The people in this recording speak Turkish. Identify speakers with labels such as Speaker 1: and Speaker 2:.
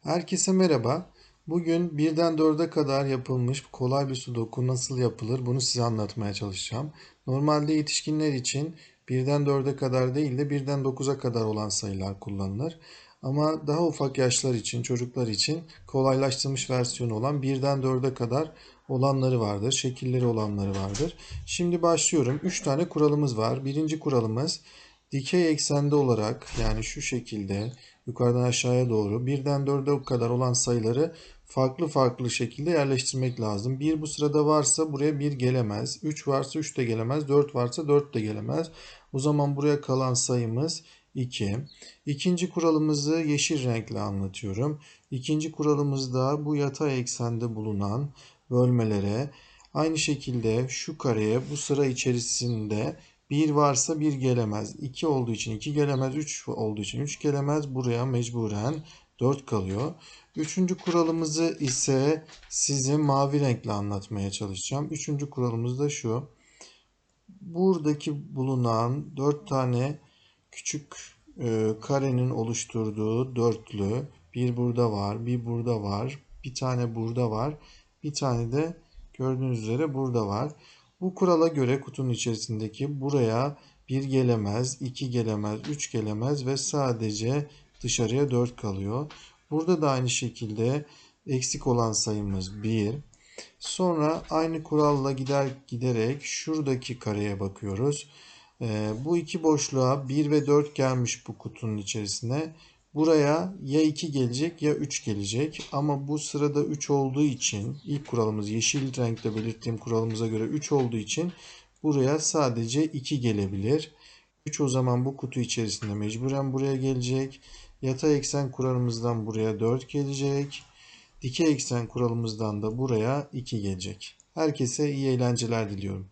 Speaker 1: Herkese merhaba. Bugün birden 4'e kadar yapılmış kolay bir sudoku nasıl yapılır bunu size anlatmaya çalışacağım. Normalde yetişkinler için birden 4'e kadar değil de birden 9'a kadar olan sayılar kullanılır. Ama daha ufak yaşlar için, çocuklar için kolaylaştırılmış versiyonu olan birden 4'e kadar olanları vardır, şekilleri olanları vardır. Şimdi başlıyorum. 3 tane kuralımız var. Birinci kuralımız dikey eksende olarak yani şu şekilde yukarıdan aşağıya doğru birden 4'e kadar olan sayıları farklı farklı şekilde yerleştirmek lazım. 1 bu sırada varsa buraya 1 gelemez. 3 varsa 3 de gelemez. 4 varsa 4 de gelemez. O zaman buraya kalan sayımız 2. İkinci kuralımızı yeşil renkle anlatıyorum. İkinci kuralımızda bu yatay eksende bulunan bölmelere aynı şekilde şu kareye bu sıra içerisinde 1 varsa 1 gelemez. 2 olduğu için 2 gelemez. 3 olduğu için 3 gelemez. Buraya mecburen 4 kalıyor. Üçüncü kuralımızı ise size mavi renkle anlatmaya çalışacağım. Üçüncü kuralımız da şu. Buradaki bulunan 4 tane küçük e, karenin oluşturduğu dörtlü. Bir burada var, bir burada var, bir tane burada var, bir tane de gördüğünüz üzere burada var. Bu kurala göre kutunun içerisindeki buraya 1 gelemez, 2 gelemez, 3 gelemez ve sadece dışarıya 4 kalıyor. Burada da aynı şekilde eksik olan sayımız 1. Sonra aynı kuralla gider giderek şuradaki kareye bakıyoruz. Ee, bu iki boşluğa 1 ve 4 gelmiş bu kutunun içerisine. Buraya ya 2 gelecek ya 3 gelecek. Ama bu sırada 3 olduğu için ilk kuralımız yeşil renkte belirttiğim kuralımıza göre 3 olduğu için buraya sadece 2 gelebilir. 3 o zaman bu kutu içerisinde mecburen buraya gelecek. Yatay eksen kuralımızdan buraya 4 gelecek. Dikey eksen kuralımızdan da buraya 2 gelecek. Herkese iyi eğlenceler diliyorum.